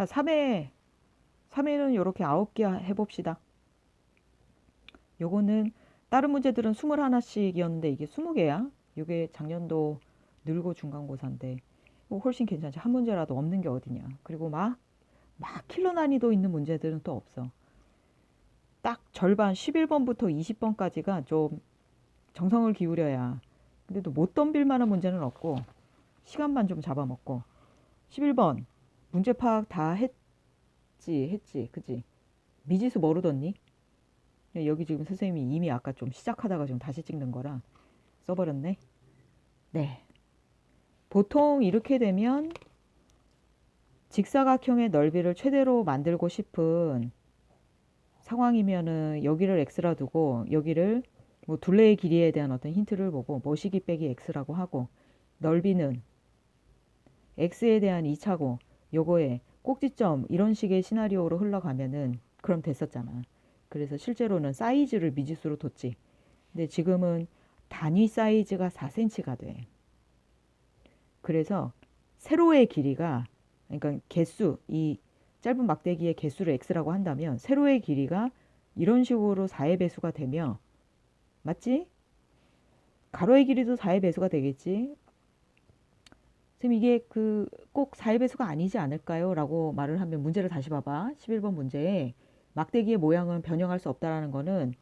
자, 3회. 3회는 이렇게 9개 해봅시다. 요거는 다른 문제들은 21씩이었는데 이게 20개야. 이게 작년도 늘고 중간고사인데 이거 훨씬 괜찮지. 한 문제라도 없는 게 어디냐. 그리고 막, 막 킬러 난이도 있는 문제들은 또 없어. 딱 절반 11번부터 20번까지가 좀 정성을 기울여야. 근데 또 못 덤빌 만한 문제는 없고 시간만 좀 잡아먹고 11번 문제 파악 다 했지 했지 그지? 미지수 모르덧니? 여기 지금 선생님이 이미 아까 좀 시작하다가 지금 다시 찍는 거라 써버렸네. 네. 보통 이렇게 되면 직사각형의 넓이를 최대로 만들고 싶은 상황이면은 여기를 x라 두고 여기를 뭐 둘레의 길이에 대한 어떤 힌트를 보고 모시기 빼기 x라고 하고 넓이는 x에 대한 2차고 요거에 꼭지점 이런 식의 시나리오로 흘러가면은 그럼 됐었잖아. 그래서 실제로는 사이즈를 미지수로 뒀지. 근데 지금은 단위 사이즈가 4cm가 돼. 그래서 세로의 길이가 그러니까 개수 이 짧은 막대기의 개수를 x라고 한다면 세로의 길이가 이런 식으로 4의 배수가 되며 맞지? 가로의 길이도 4의 배수가 되겠지. 선생님 이게 그 꼭 4의 배수가 아니지 않을까요? 라고 말을 하면 문제를 다시 봐봐. 11번 문제에 막대기의 모양은 변형할 수 없다라는 거는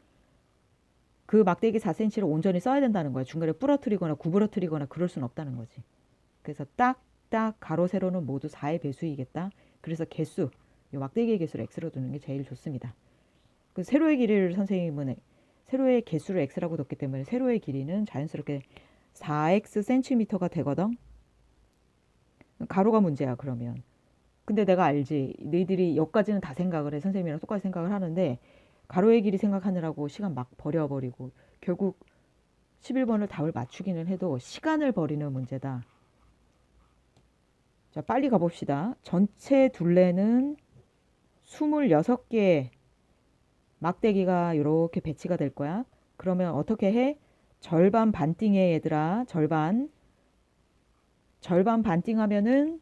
그 막대기 4cm를 온전히 써야 된다는 거야. 중간에 부러뜨리거나 구부러뜨리거나 그럴 수는 없다는 거지. 그래서 딱 딱 가로 세로는 모두 4의 배수이겠다. 그래서 개수, 요 막대기의 개수를 x로 두는 게 제일 좋습니다. 그 세로의 길이를 선생님은 세로의 개수를 x라고 뒀기 때문에 세로의 길이는 자연스럽게 4x cm가 되거든. 가로가 문제야 그러면. 근데 내가 알지. 너희들이 여기까지는 다 생각을 해. 선생님이랑 똑같이 생각을 하는데 가로의 길이 생각하느라고 시간 막 버려버리고 결국 11번을 답을 맞추기는 해도 시간을 버리는 문제다. 자, 빨리 가봅시다. 전체 둘레는 26개 막대기가 이렇게 배치가 될 거야. 그러면 어떻게 해? 절반 반띵해 얘들아. 절반. 절반 반띵 하면은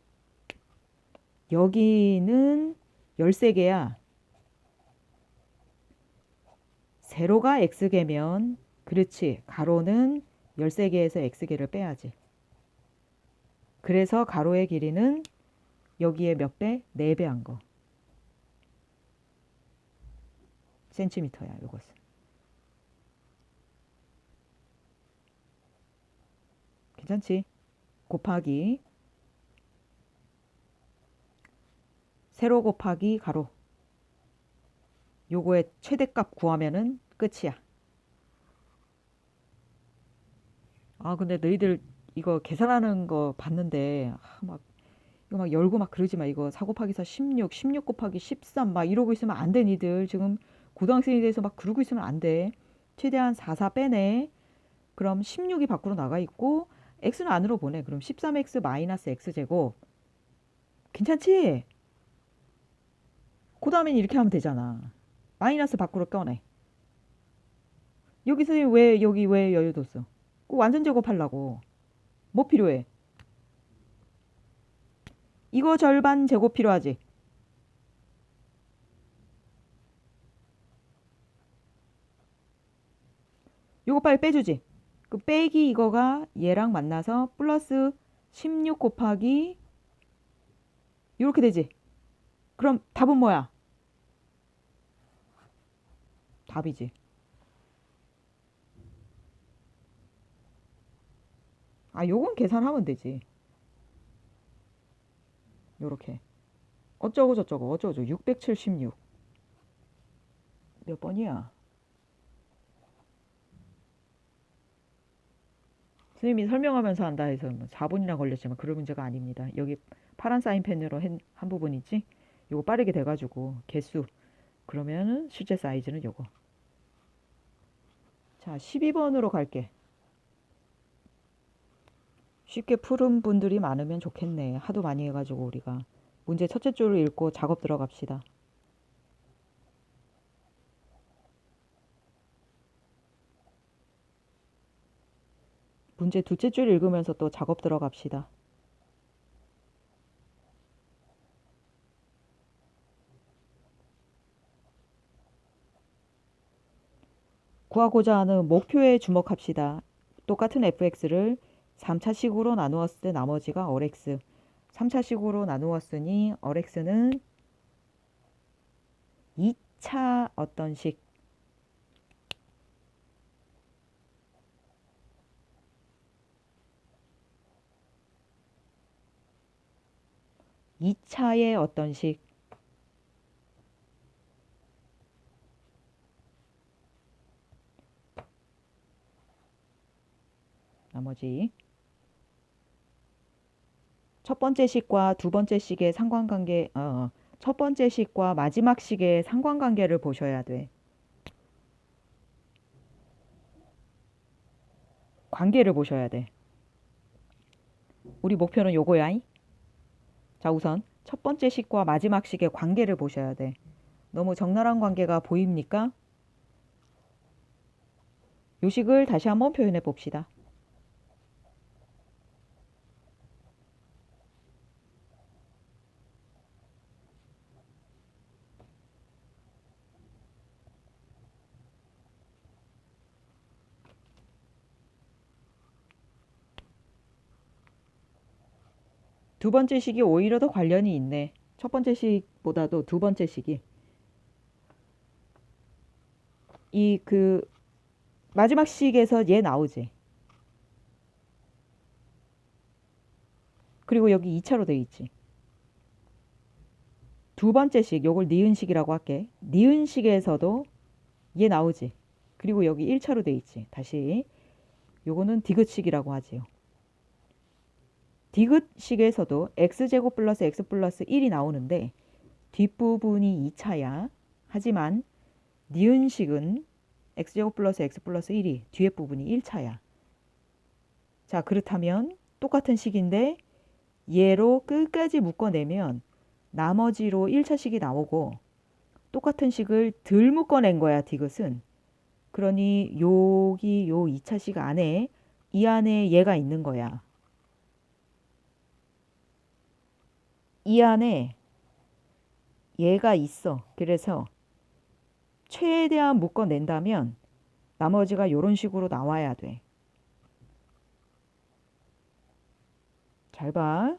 여기는 13개야. 세로가 x개면 그렇지. 가로는 13개에서 x개를 빼야지. 그래서 가로의 길이는 여기에 몇 배? 4배 한 거. 센티미터야, 이것은. 괜찮지? 곱하기 세로 곱하기 가로 요거의 최대값 구하면은 끝이야. 아 근데 너희들 이거 계산하는 거 봤는데 아, 막 이거 막 열고 막 그러지 마. 이거 4 곱하기 4 16, 16 곱하기 13 막 이러고 있으면 안 돼, 니들. 지금 고등학생이 돼서 막 그러고 있으면 안 돼. 최대한 4, 4 빼내. 그럼 16이 밖으로 나가 있고 x는 안으로 보내. 그럼 13x 마이너스 x제곱. 괜찮지? 그 다음엔 이렇게 하면 되잖아. 마이너스 밖으로 꺼내. 여기서 왜 여기 왜 여유 뒀어? 꼭 완전 제곱하려고. 뭐 필요해? 이거 절반 제곱 필요하지? 요거 빨리 빼주지? 그 빼기 이거가 얘랑 만나서 플러스 16 곱하기 이렇게 되지. 그럼 답은 뭐야? 답이지. 아, 요건 계산하면 되지. 요렇게. 어쩌고 저쩌고 어쩌고 저쩌고 676. 몇 번이야? 선생님이 설명하면서 한다 해서 뭐 4분이나 걸렸지만 그럴 문제가 아닙니다. 여기 파란 사인펜으로 한, 한 부분이지. 요거 빠르게 돼가지고 개수 그러면은 실제 사이즈는 요거. 자 12번으로 갈게. 쉽게 푸른 분들이 많으면 좋겠네. 하도 많이 해가지고 우리가 문제 첫째 줄을 읽고 작업 들어갑시다. 문제 둘째 줄 읽으면서 또 작업 들어갑시다. 구하고자 하는 목표에 주목합시다. 똑같은 fx를 3차식으로 나누었을 때 나머지가 rx, 3차식으로 나누었으니 rx는 2차 어떤 식, 이차의 어떤 식. 나머지 첫 번째 식과 두 번째 식의 상관관계 어, 어, 첫 번째 식과 마지막 식의 상관관계를 보셔야 돼. 관계를 보셔야 돼. 우리 목표는 요거야. 이? 자, 우선 첫 번째 식과 마지막 식의 관계를 보셔야 돼. 너무 적나라한 관계가 보입니까? 요 식을 다시 한번 표현해 봅시다. 두 번째 식이 오히려 더 관련이 있네. 첫 번째 식보다도 두 번째 식이. 이그 마지막 식에서 얘 나오지. 그리고 여기 2차로 돼 있지. 두 번째 식, 요걸 니은식이라고 할게. 니은식에서도 얘 나오지. 그리고 여기 1차로 돼 있지. 다시. 요거는 디귿식이라고 하지요. 디귿식에서도 x제곱 플러스 x 플러스 1이 나오는데 뒷부분이 2차야. 하지만 니은식은 x제곱 플러스 x 플러스 1이 뒤에 부분이 1차야. 자 그렇다면 똑같은 식인데 얘로 끝까지 묶어내면 나머지로 1차식이 나오고 똑같은 식을 덜 묶어낸 거야 디귿은. 그러니 여기 요 2차식 안에 이 안에 얘가 있는 거야. 이 안에 얘가 있어. 그래서 최대한 묶어낸다면 나머지가 이런 식으로 나와야 돼. 잘 봐.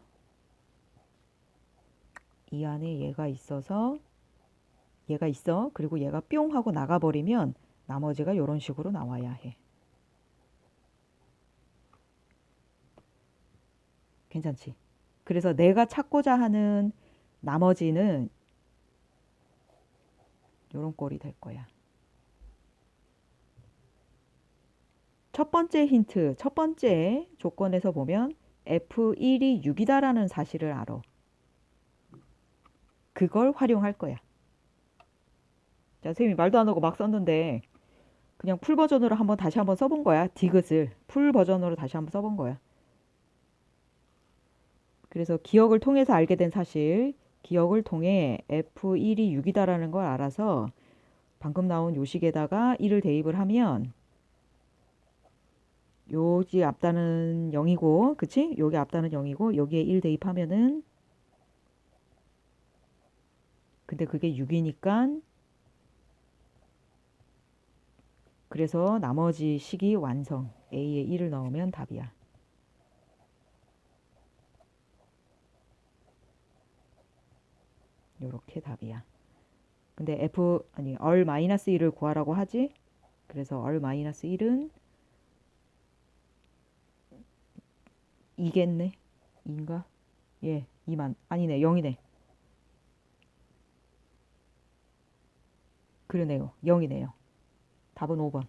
이 안에 얘가 있어서 얘가 있어. 그리고 얘가 뿅 하고 나가버리면 나머지가 이런 식으로 나와야 해. 괜찮지? 그래서 내가 찾고자 하는 나머지는 이런 꼴이 될 거야. 첫 번째 힌트, 첫 번째 조건에서 보면 F1이 6이다라는 사실을 알아. 그걸 활용할 거야. 자, 선생님이 말도 안 하고 막 썼는데 그냥 풀 버전으로 한번 다시 한번 써본 거야. 디귿을 풀 버전으로 다시 한번 써본 거야. 그래서 기억을 통해서 알게 된 사실, 기억을 통해 F1이 6이다라는 걸 알아서 방금 나온 요식에다가 1을 대입을 하면 요지 앞단은 0이고, 그치? 여기 앞단은 0이고, 여기에 1 대입하면은 근데 그게 6이니까 그래서 나머지 식이 완성. A에 1을 넣으면 답이야. 요렇게 답이야. 근데 f 아니 얼 마이너스 1을 구하라고 하지. 그래서 얼 마이너스 1은 이겠네. 인가? 예, 2만 아니네. 0이네. 그러네요. 0이네요. 답은 5번.